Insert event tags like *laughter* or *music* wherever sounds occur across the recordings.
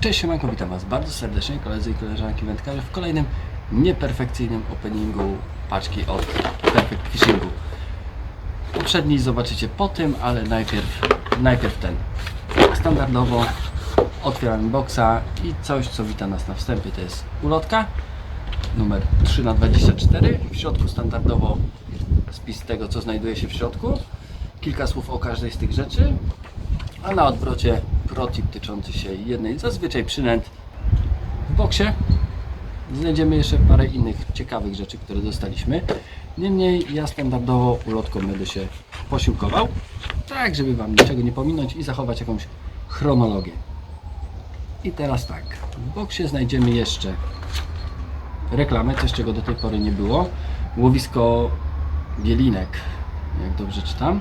Cześć, siemanko, witam Was bardzo serdecznie, koledzy i koleżanki wędkarze w kolejnym nieperfekcyjnym openingu paczki od Perfect Fishingu. Poprzedni zobaczycie po tym, ale najpierw, najpierw ten. Standardowo otwieram boxa i coś, co wita nas na wstępie, to jest ulotka numer 3x24. W środku standardowo spis tego, co znajduje się w środku. Kilka słów o każdej z tych rzeczy. A na odwrocie protip tyczący się jednej zazwyczaj przynęt w boksie. Znajdziemy jeszcze parę innych ciekawych rzeczy, które dostaliśmy. Niemniej ja standardowo ulotką będę się posiłkował, tak żeby Wam niczego nie pominąć i zachować jakąś chronologię. I teraz tak, w boksie znajdziemy jeszcze reklamę, coś czego do tej pory nie było. Łowisko Bielinek, jak dobrze czytam.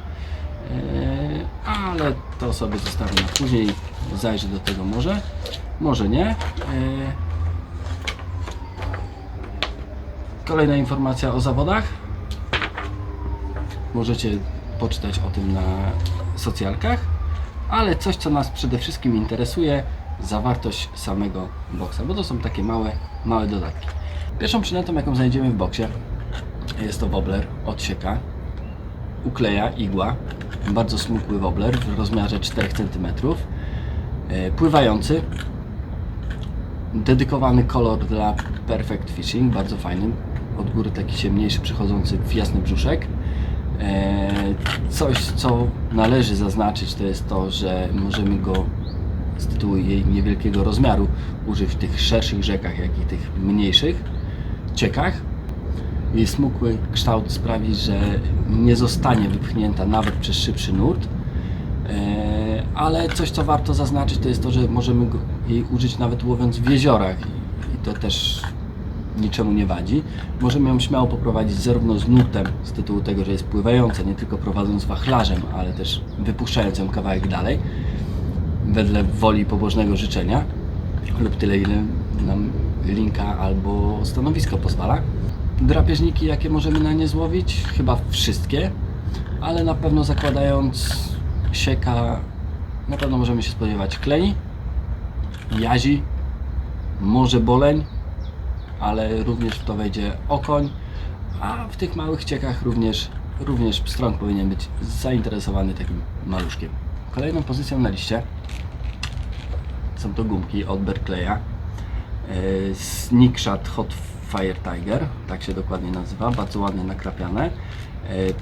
Eee, ale to sobie zostawię na później. Zajrzę do tego może, może nie. Eee, Kolejna informacja o zawodach. Możecie poczytać o tym na socjalkach, ale coś, co nas przede wszystkim interesuje, zawartość samego boksa, bo to są takie małe, małe dodatki. Pierwszą przynętą, jaką znajdziemy w boksie, jest to wobbler od sieka ukleja igła, bardzo smukły wobbler w rozmiarze 4 cm, e, pływający, dedykowany kolor dla Perfect Fishing, bardzo fajny, od góry taki ciemniejszy, przechodzący w jasny brzuszek. E, Coś, co należy zaznaczyć, to jest to, że możemy go z tytułu jej niewielkiego rozmiaru użyć w tych szerszych rzekach, jak i tych mniejszych ciekach. Jej smukły kształt sprawi, że nie zostanie wypchnięta nawet przez szybszy nurt. E, Ale coś, co warto zaznaczyć, to jest to, że możemy jej użyć nawet łowiąc w jeziorach i to też niczemu nie wadzi. Możemy ją śmiało poprowadzić zarówno z nurtem, z tytułu tego, że jest pływająca, nie tylko prowadząc wachlarzem, ale też wypuszczając ją kawałek dalej, wedle woli pobożnego życzenia, lub tyle, ile nam linka albo stanowisko pozwala. Drapieżniki, jakie możemy na nie złowić? Chyba wszystkie, ale na pewno zakładając sieka, na pewno możemy się spodziewać klei, jazi, może boleń, ale również w to wejdzie okoń, a w tych małych ciekach również, również pstrąg powinien być zainteresowany takim maluszkiem. Kolejną pozycją na liście są to gumki od Berkleya. E, Sneakshot Hot Fire Tiger, tak się dokładnie nazywa, bardzo ładnie nakrapiane.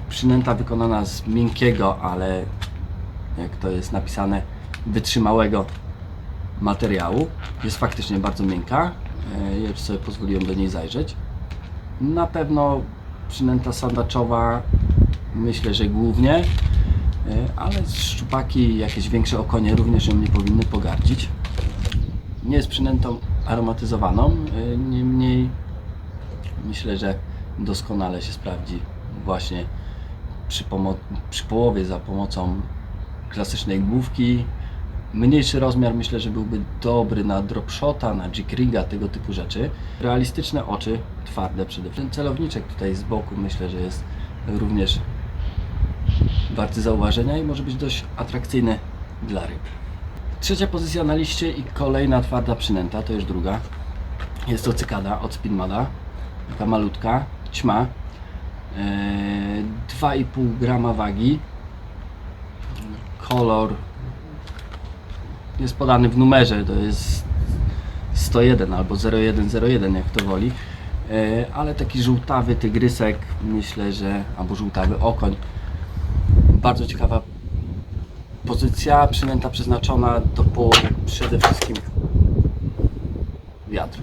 Przynęta wykonana z miękkiego, ale jak to jest napisane, wytrzymałego materiału. Jest faktycznie bardzo miękka. E, Ja sobie pozwoliłem do niej zajrzeć. Na pewno przynęta sandaczowa, myślę, że głównie, e, ale szczupaki jakieś większe okonie również ją nie powinny pogardzić. Nie jest przynętą aromatyzowaną, e, niemniej myślę, że doskonale się sprawdzi właśnie przy, przy połowie za pomocą klasycznej główki. Mniejszy rozmiar myślę, że byłby dobry na dropshota, na jig-riga, tego typu rzeczy. Realistyczne oczy, twarde przede wszystkim. Celowniczek tutaj z boku myślę, że jest również warty zauważenia i może być dość atrakcyjny dla ryb. Trzecia pozycja na liście i kolejna twarda przynęta, to już druga. Jest to cykada od Spinmada. Taka malutka, ćma. Eee, 2,5 grama wagi. Kolor jest podany w numerze, to jest 101 albo 0101, jak to woli. Eee, ale taki żółtawy tygrysek, myślę, że albo żółtawy okoń. Bardzo ciekawa pozycja, przynęta przeznaczona do połowu przede wszystkim wiatr.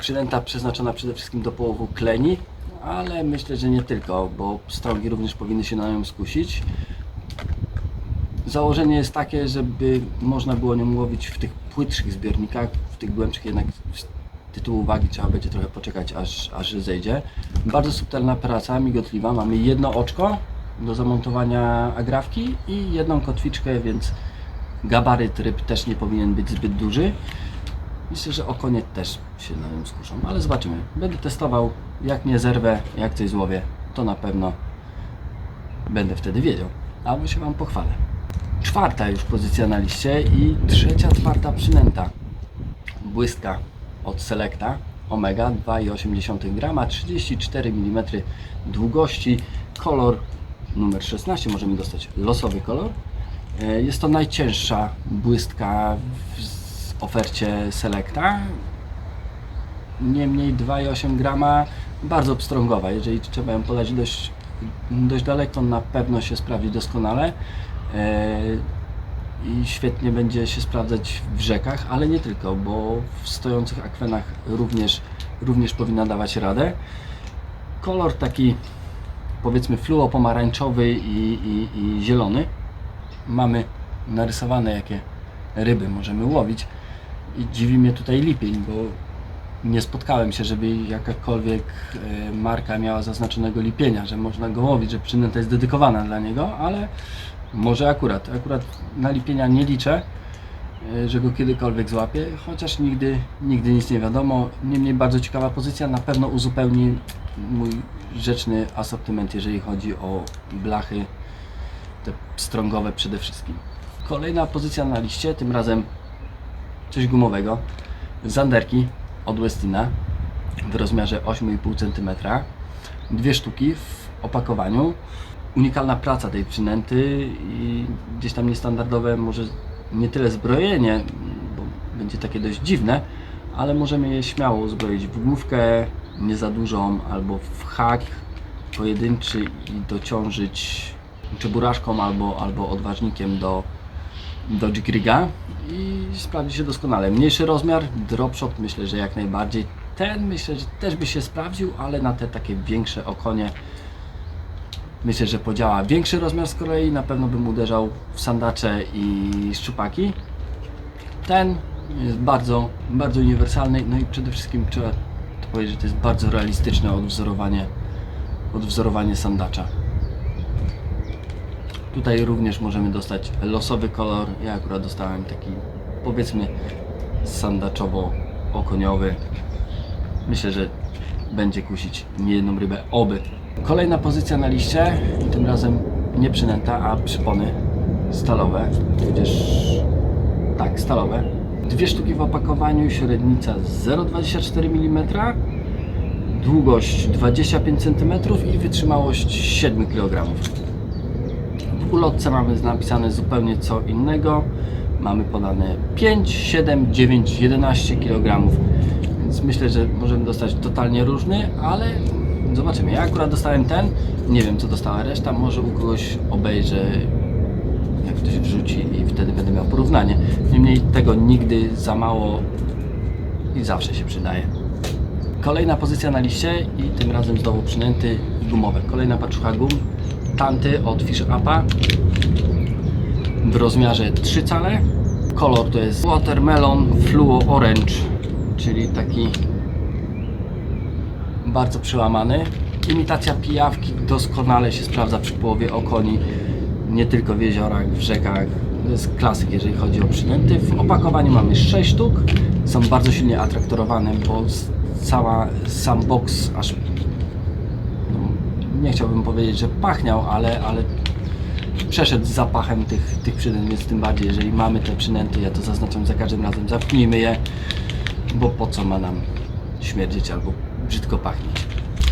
Przynęta przeznaczona przede wszystkim do połowu kleni, ale myślę, że nie tylko, bo strągi również powinny się na nią skusić. Założenie jest takie, żeby można było nią łowić w tych płytszych zbiornikach, w tych głębszych jednak z tytułu wagi trzeba będzie trochę poczekać, aż, aż zejdzie. Bardzo subtelna praca, migotliwa. Mamy jedno oczko do zamontowania agrafki i jedną kotwiczkę, więc gabaryt ryb też nie powinien być zbyt duży. Myślę, że okonie też się na nim skuszą, ale zobaczymy. Będę testował, jak nie zerwę, jak coś złowię, to na pewno będę wtedy wiedział, albo się Wam pochwalę. Czwarta już pozycja na liście i trzecia, czwarta przynęta błystka od Selecta Omega 2,8 grama, 34 mm długości, kolor numer 16, możemy dostać losowy kolor. E, Jest to najcięższa błystka w z- ofercie Selecta. Niemniej 2,8 grama, bardzo pstrągowa. Jeżeli trzeba ją podać dość, dość daleko, na pewno się sprawdzi doskonale. E, i świetnie będzie się sprawdzać w rzekach, ale nie tylko, bo w stojących akwenach również, również powinna dawać radę. Kolor taki powiedzmy fluopomarańczowy i, i, i zielony. Mamy narysowane jakie ryby możemy łowić i dziwi mnie tutaj lipień, bo nie spotkałem się, żeby jakakolwiek e, marka miała zaznaczonego lipienia, że można go łowić, że przynęta jest dedykowana dla niego, ale może akurat, akurat na lipienia nie liczę, e, że go kiedykolwiek złapię, chociaż nigdy, nigdy nic nie wiadomo. Niemniej bardzo ciekawa pozycja, na pewno uzupełni mój rzeczny asortyment, jeżeli chodzi o blachy, te strągowe przede wszystkim. Kolejna pozycja na liście, tym razem coś gumowego. Zanderki od Westina w rozmiarze 8,5 cm. Dwie sztuki w opakowaniu. Unikalna praca tej przynęty i gdzieś tam niestandardowe, może nie tyle zbrojenie, bo będzie takie dość dziwne, ale możemy je śmiało uzbroić w główkę, nie za dużą, albo w hak pojedynczy i dociążyć czy buraszką, albo, albo odważnikiem do, do Jigriga i sprawdzi się doskonale. Mniejszy rozmiar, dropshot myślę, że jak najbardziej. Ten myślę, że też by się sprawdził, ale na te takie większe okonie myślę, że podziała. Większy rozmiar z kolei na pewno bym uderzał w sandacze i szczupaki. Ten jest bardzo, bardzo uniwersalny, no i przede wszystkim trzeba to powiedzieć, że to jest bardzo realistyczne odwzorowanie, odwzorowanie sandacza. Tutaj również możemy dostać losowy kolor. Ja akurat dostałem taki powiedzmy sandaczowo-okoniowy. Myślę, że będzie kusić niejedną rybę, oby. Kolejna pozycja na liście, tym razem nie przynęta, a przypony stalowe, tudzież tak, stalowe. Dwie sztuki w opakowaniu, średnica 0,24 mm, długość 25 cm i wytrzymałość 7 kg. Ulotce mamy napisane zupełnie co innego. Mamy podane 5, 7, 9, 11 kg. Więc myślę, że możemy dostać totalnie różny, ale zobaczymy. Ja akurat dostałem ten. Nie wiem co dostała reszta. Może u kogoś obejrzę jak ktoś wrzuci i wtedy będę miał porównanie. Niemniej tego nigdy za mało i zawsze się przydaje. Kolejna pozycja na liście i tym razem znowu przynęty gumowe. Kolejna paczucha gum. Tanty od Fish Upa w rozmiarze 3 cale. Kolor to jest Watermelon Fluo Orange, czyli taki bardzo przełamany. Imitacja pijawki doskonale się sprawdza przy połowie okoni, nie tylko w jeziorach, w rzekach. To jest klasyk, jeżeli chodzi o przynęty. W opakowaniu mamy 6 sztuk. Są bardzo silnie atraktorowane, bo cała, sam box aż nie chciałbym powiedzieć, że pachniał, ale, ale przeszedł z zapachem tych, tych przynęt, więc tym bardziej, jeżeli mamy te przynęty, ja to zaznaczam za każdym razem, zamknijmy je, bo po co ma nam śmierdzieć albo brzydko pachnieć.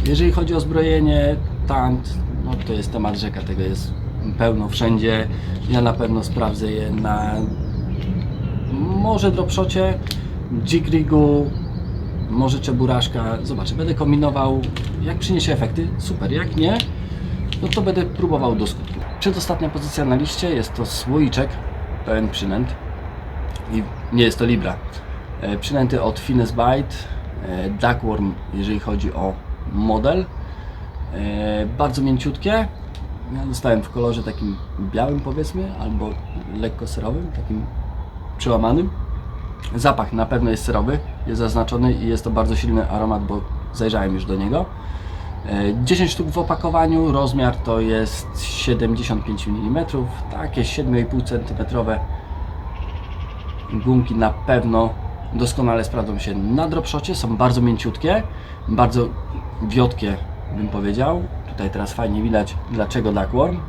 Jeżeli chodzi o zbrojenie, tant, no to jest temat rzeka, tego jest pełno wszędzie. Ja na pewno sprawdzę je na może dropshocie, jigrigu, może czeburaszka, zobaczę, będę kombinował, jak przyniesie efekty, super, jak nie, no to będę próbował do skutku. Przedostatnia pozycja na liście jest to słoiczek, pełen przynęt i nie jest to Libra. E, Przynęty od Finesse Bite, e, Duckworm, jeżeli chodzi o model. E, Bardzo mięciutkie. Ja dostałem w kolorze takim białym powiedzmy, albo lekko serowym, takim przełamanym. Zapach na pewno jest serowy, jest zaznaczony i jest to bardzo silny aromat, bo zajrzałem już do niego. E, 10 sztuk w opakowaniu, rozmiar to jest 75 mm, takie 7,5 cm gumki na pewno doskonale sprawdzą się na dropshocie, są bardzo mięciutkie, bardzo wiotkie bym powiedział. Tutaj teraz fajnie widać dlaczego duckworm.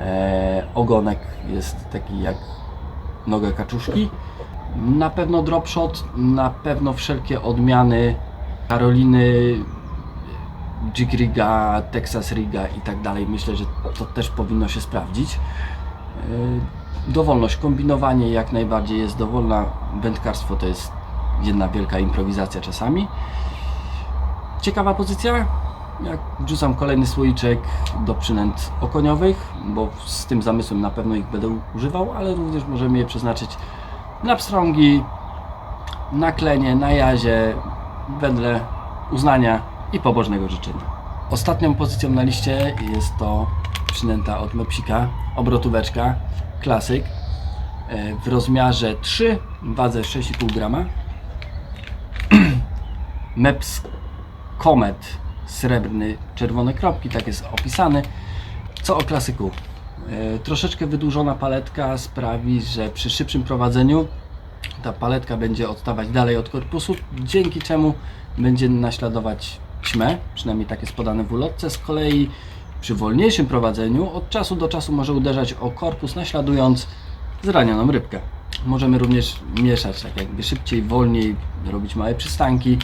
E, ogonek jest taki jak noga kaczuszki. Na pewno dropshot, na pewno wszelkie odmiany Karoliny, Jig Riga, Texas Riga i tak dalej. Myślę, że to też powinno się sprawdzić. Yy, Dowolność, kombinowanie jak najbardziej jest dowolna. Wędkarstwo to jest jedna wielka improwizacja czasami. Ciekawa pozycja. Jak wrzucam kolejny słoiczek do przynęt okoniowych, bo z tym zamysłem na pewno ich będę używał, ale również możemy je przeznaczyć na pstrągi, na klenie, na jazie, wedle uznania i pobożnego życzenia. Ostatnią pozycją na liście jest to przynęta od Mepsika, obrotóweczka, klasyk e, w rozmiarze 3, wadze 6,5 grama. *clears throat* Meps Comet srebrny, czerwone kropki, tak jest opisany. Co o klasyku? E, troszeczkę wydłużona paletka sprawi, że przy szybszym prowadzeniu ta paletka będzie odstawać dalej od korpusu, dzięki czemu będzie naśladować ćmę, przynajmniej tak jest podane w ulotce. Z kolei przy wolniejszym prowadzeniu od czasu do czasu może uderzać o korpus, naśladując zranioną rybkę. Możemy również mieszać tak jakby szybciej, wolniej, robić małe przystanki.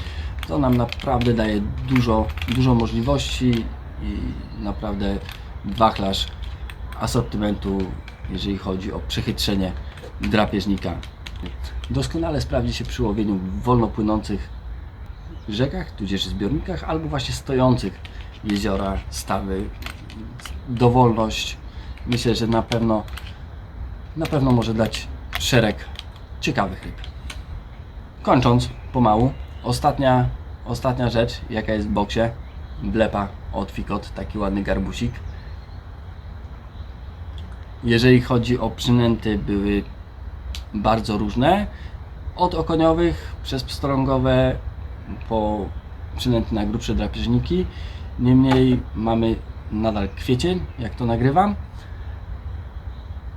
To nam naprawdę daje dużo, dużo możliwości i naprawdę wachlarz asortymentu, jeżeli chodzi o przechytrzenie drapieżnika. Doskonale sprawdzi się przy łowieniu w wolno płynących rzekach, tudzież zbiornikach, albo właśnie stojących jeziora, stawy. Dowolność myślę, że na pewno na pewno może dać szereg ciekawych ryb. Kończąc pomału, ostatnia, ostatnia rzecz, jaka jest w boksie, blepa od Fikot, taki ładny garbusik. Jeżeli chodzi o przynęty, były bardzo różne. Od okoniowych przez pstrągowe po przynęty na grubsze drapieżniki. Niemniej mamy nadal kwiecień, jak to nagrywam.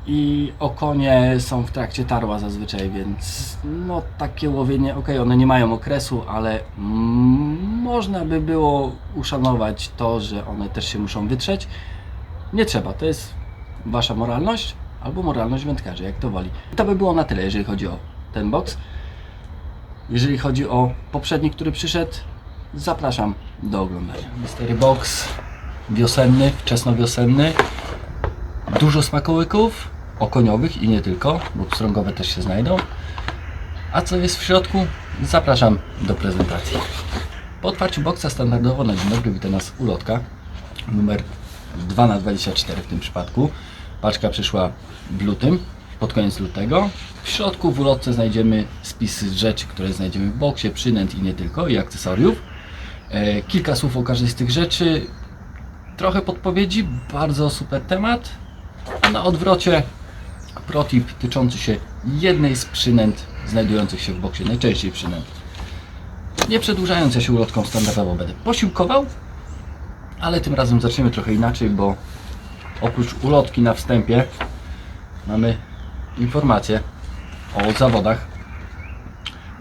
I okonie są w trakcie tarła zazwyczaj, więc no takie łowienie, ok, one nie mają okresu, ale mm, można by było uszanować to, że one też się muszą wytrzeć. Nie trzeba, to jest Wasza moralność albo moralność wędkarzy, jak to woli. To by było na tyle, jeżeli chodzi o ten box. Jeżeli chodzi o poprzedni, który przyszedł, zapraszam do oglądania. Mystery Box wiosenny, wczesnowiosenny. Dużo smakołyków, okoniowych i nie tylko, bo pstrągowe też się znajdą. A co jest w środku? Zapraszam do prezentacji. Po otwarciu boxa standardowo na dzień dobry wita nas ulotka numer 2 na 24 w tym przypadku. Paczka przyszła w lutym, pod koniec lutego. W środku w ulotce znajdziemy spis rzeczy, które znajdziemy w boksie, przynęt i nie tylko, i akcesoriów. E, kilka słów o każdej z tych rzeczy, trochę podpowiedzi, bardzo super temat. A na odwrocie protip tyczący się jednej z przynęt znajdujących się w boksie, najczęściej przynęt. Nie przedłużając, ja się ulotką standardowo będę posiłkował, ale tym razem zaczniemy trochę inaczej, bo oprócz ulotki na wstępie mamy informacje o zawodach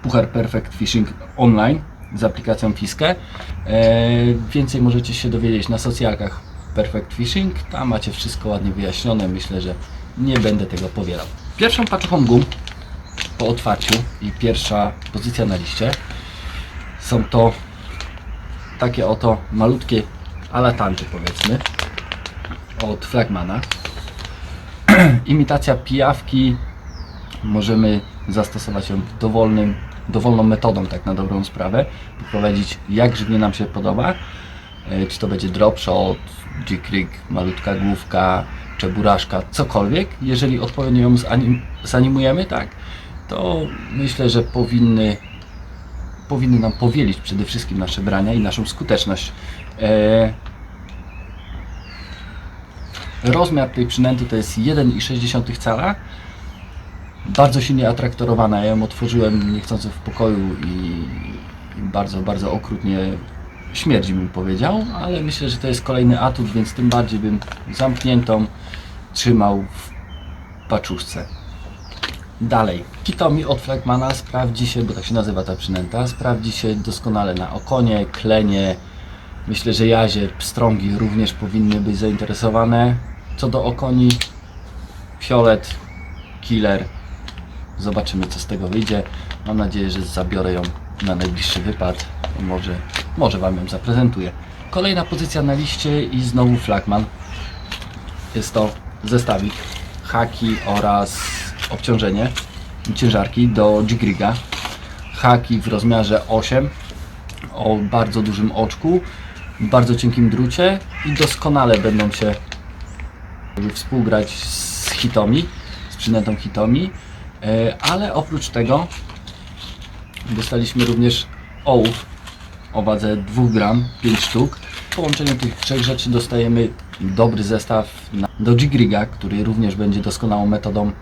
Puchar Perfect Fishing Online z aplikacją Fiskę. Eee, więcej możecie się dowiedzieć na socjalkach Perfect Fishing. Tam macie wszystko ładnie wyjaśnione. Myślę, że nie będę tego powielał. Pierwszą paczuchą gum po otwarciu i pierwsza pozycja na liście są to takie oto malutkie alatanty powiedzmy od Flagmana. *clears throat* Imitacja pijawki możemy zastosować ją dowolnym, dowolną metodą tak na dobrą sprawę, poprowadzić jak grzybnie nam się podoba, E, czy to będzie drop shot, jig malutka główka, czeburaszka, cokolwiek, jeżeli odpowiednio ją zanim, zanimujemy, tak, to myślę, że powinny powinny nam powielić przede wszystkim nasze brania i naszą skuteczność. E, rozmiar tej przynęty to jest 1,6 cala. Bardzo silnie atraktorowana. Ja ją otworzyłem niechcący w pokoju i, bardzo, bardzo okrutnie śmierdzi bym powiedział, ale myślę, że to jest kolejny atut, więc tym bardziej bym zamkniętą trzymał w paczuszce. Dalej. Kitomi od Flagmana sprawdzi się, bo tak się nazywa ta przynęta, sprawdzi się doskonale na okonie, klenie. Myślę, że jazie, pstrągi również powinny być zainteresowane. Co do okoni, fiolet, killer, Zobaczymy, co z tego wyjdzie. Mam nadzieję, że zabiorę ją na najbliższy wypad. Może, może Wam ją zaprezentuję. Kolejna pozycja na liście i znowu flagman. Jest to zestawik, haki oraz obciążenie ciężarki do G-Griga. Haki w rozmiarze 8 o bardzo dużym oczku, bardzo cienkim drucie i doskonale będą się współgrać z Hitomi, z przynętą Hitomi, E, ale oprócz tego dostaliśmy również ołów o wadze 2 gram, 5 sztuk. W połączeniu tych trzech rzeczy dostajemy dobry zestaw do G-Griga, który również będzie doskonałą metodą,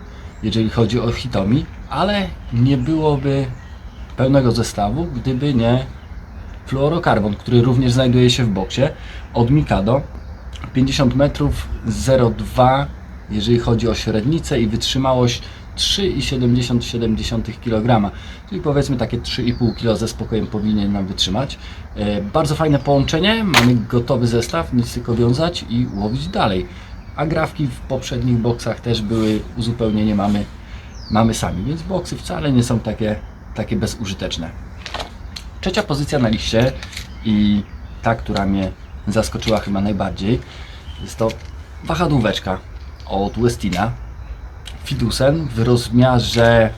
jeżeli chodzi o Hitomi, ale nie byłoby pełnego zestawu, gdyby nie fluorokarbon, który również znajduje się w boksie od Mikado. 50 metrów 0,2 jeżeli chodzi o średnicę i wytrzymałość 3,70 kg, czyli powiedzmy takie 3,5 kg ze spokojem powinien nam wytrzymać. E, Bardzo fajne połączenie, mamy gotowy zestaw, nic tylko wiązać i łowić dalej. A grafki w poprzednich boksach też były uzupełnienie mamy, mamy sami, więc boksy wcale nie są takie, takie bezużyteczne. Trzecia pozycja na liście i ta, która mnie zaskoczyła chyba najbardziej, jest to wahadłóweczka od Westina Fidusen w rozmiarze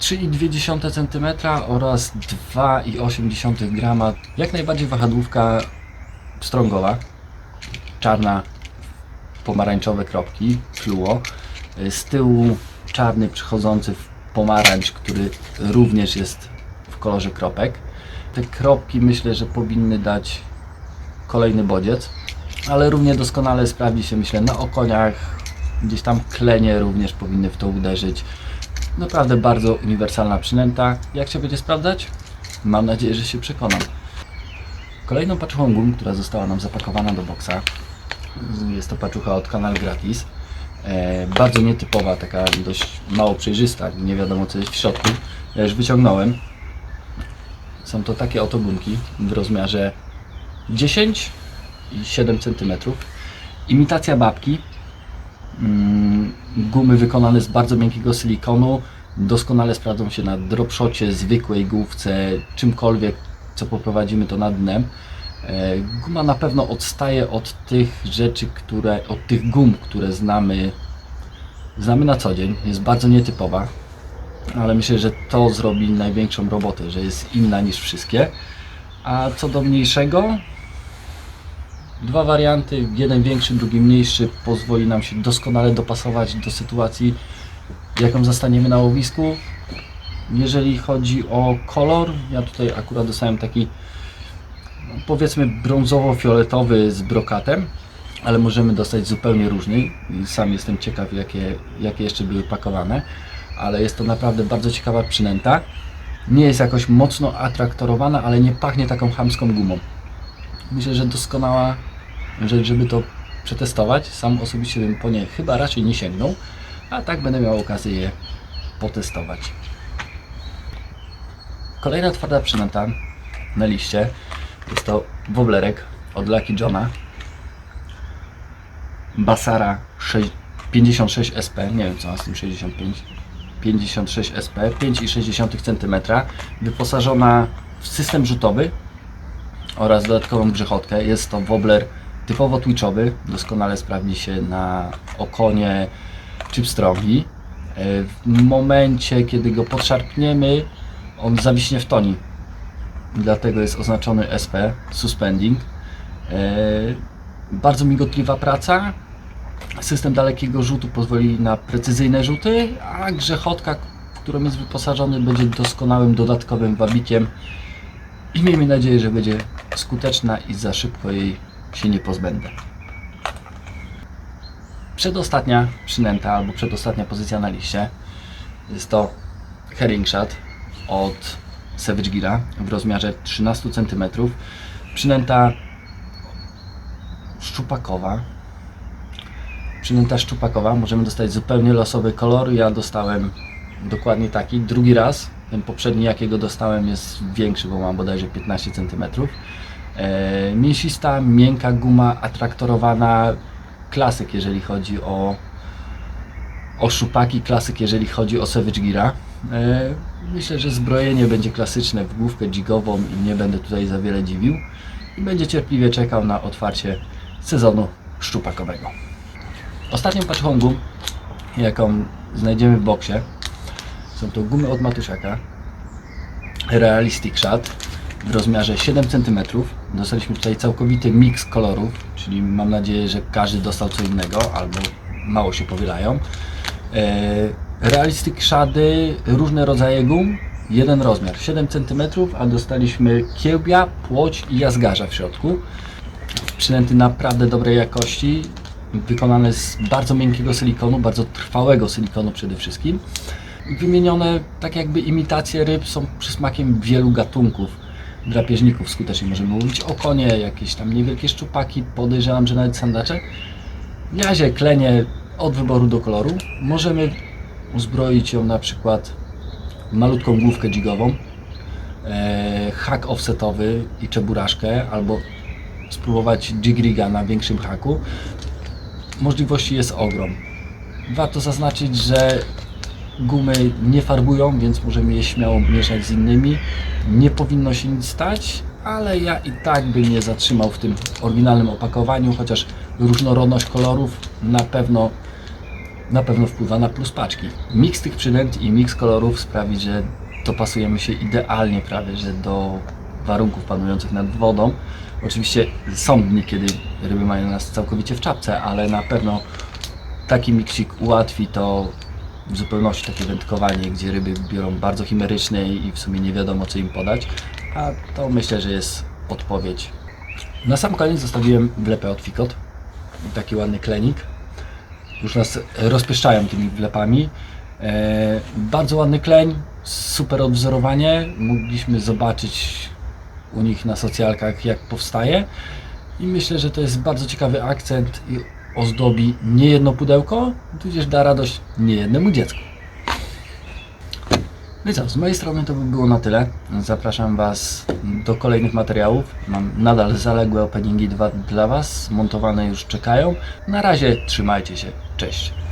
3,2 cm oraz 2,8 g. Jak najbardziej wahadłówka strągowa, czarna, pomarańczowe kropki, fluo. Z tyłu czarny przechodzący w pomarańcz, który również jest w kolorze kropek. Te kropki myślę, że powinny dać kolejny bodziec, ale równie doskonale sprawdzi się myślę na okoniach, gdzieś tam klenie również powinny w to uderzyć. Naprawdę bardzo uniwersalna przynęta. Jak się będzie sprawdzać? Mam nadzieję, że się przekonam. Kolejną paczuchą gum, która została nam zapakowana do boksa, jest to paczucha od Kanal Gratis. E, bardzo nietypowa, taka dość mało przejrzysta, nie wiadomo co jest w środku. Ja już wyciągnąłem. Są to takie oto gumki w rozmiarze 10 i 7 cm. Imitacja babki. Mm, Gumy wykonane z bardzo miękkiego silikonu. Doskonale sprawdzą się na dropshocie, zwykłej główce, czymkolwiek, co poprowadzimy to nad dnem. E, Guma na pewno odstaje od tych rzeczy, które, od tych gum, które znamy, znamy na co dzień. Jest bardzo nietypowa, ale myślę, że to zrobi największą robotę, że jest inna niż wszystkie. A co do mniejszego, dwa warianty, jeden większy, drugi mniejszy, pozwoli nam się doskonale dopasować do sytuacji, jaką zastaniemy na łowisku. Jeżeli chodzi o kolor, ja tutaj akurat dostałem taki no, powiedzmy brązowo-fioletowy z brokatem, ale możemy dostać zupełnie różny sam jestem ciekaw jakie, jakie jeszcze były pakowane, ale jest to naprawdę bardzo ciekawa przynęta. Nie jest jakoś mocno atraktorowana, ale nie pachnie taką chamską gumą. Myślę, że doskonała rzecz, żeby to przetestować. Sam osobiście bym po nie chyba raczej nie sięgnął, a tak będę miał okazję je potestować. Kolejna twarda przynęta na liście jest to woblerek od Lucky Johna. Basara 6, 56 SP, nie wiem co ma z tym 65, 56 SP, 5,6 cm, wyposażona w system rzutowy oraz dodatkową grzechotkę. Jest to wobler typowo twitchowy, doskonale sprawdzi się na okonie czy pstrągi. E, W momencie, kiedy go podszarpniemy, on zawiśnie w toni. Dlatego jest oznaczony SP, suspending. E, Bardzo migotliwa praca. System dalekiego rzutu pozwoli na precyzyjne rzuty, a grzechotka, w którą jest wyposażony, będzie doskonałym dodatkowym wabikiem. I miejmy nadzieję, że będzie skuteczna i za szybko jej się nie pozbędę. Przedostatnia przynęta albo przedostatnia pozycja na liście jest to herring shot od Savage Geara w rozmiarze 13 cm. Przynęta szczupakowa. Przynęta szczupakowa. Możemy dostać zupełnie losowy kolor. Ja dostałem dokładnie taki. Drugi raz. Ten poprzedni, jakiego dostałem, jest większy, bo mam bodajże 15 cm. E, mięsista, miękka guma, atraktorowana. Klasyk, jeżeli chodzi o, o szupaki klasyk, jeżeli chodzi o Savage Gira. E, Myślę, że zbrojenie będzie klasyczne w główkę dzigową i nie będę tutaj za wiele dziwił. I będzie cierpliwie czekał na otwarcie sezonu szczupakowego. Ostatnią paczką jaką znajdziemy w boksie, są to gumy od Matusiaka. Realistic Shad w rozmiarze 7 cm. Dostaliśmy tutaj całkowity miks kolorów, czyli mam nadzieję, że każdy dostał co innego albo mało się powielają. E, Realistic Shady, różne rodzaje gum, jeden rozmiar 7 cm, a dostaliśmy kiełbia, płoć i jazgarza w środku. Przynęty naprawdę dobrej jakości, wykonane z bardzo miękkiego silikonu, bardzo trwałego silikonu przede wszystkim wymienione tak jakby imitacje ryb są przysmakiem wielu gatunków drapieżników. Skutecznie możemy mówić o konie, jakieś tam niewielkie szczupaki, podejrzewam, że nawet sandacze. Jazie, klenie od wyboru do koloru. Możemy uzbroić ją na przykład malutką główkę dzigową, e, hak offsetowy i czeburaszkę, albo spróbować jigriga na większym haku. Możliwości jest ogrom. Warto zaznaczyć, że gumy nie farbują, więc możemy je śmiało mieszać z innymi. Nie powinno się nic stać, ale ja i tak bym nie zatrzymał w tym oryginalnym opakowaniu, chociaż różnorodność kolorów na pewno na pewno wpływa na plus paczki. Miks tych przynęt i miks kolorów sprawi, że dopasujemy się idealnie prawie, że do warunków panujących nad wodą. Oczywiście są dni, kiedy ryby mają nas całkowicie w czapce, ale na pewno taki miksik ułatwi to w zupełności takie wędkowanie, gdzie ryby biorą bardzo chimeryczne i w sumie nie wiadomo co im podać, a to myślę, że jest odpowiedź. Na sam koniec zostawiłem wlepę od Fikot, taki ładny klenik. Już nas rozpieszczają tymi wlepami. E, bardzo ładny kleń, super odwzorowanie. Mogliśmy zobaczyć u nich na socjalkach jak powstaje i myślę, że to jest bardzo ciekawy akcent i ozdobi nie jedno pudełko, tudzież da radość nie jednemu dziecku. No i co, z mojej strony to by było na tyle. Zapraszam Was do kolejnych materiałów. Mam nadal zaległe openingi dla Was, montowane już czekają. Na razie trzymajcie się, cześć.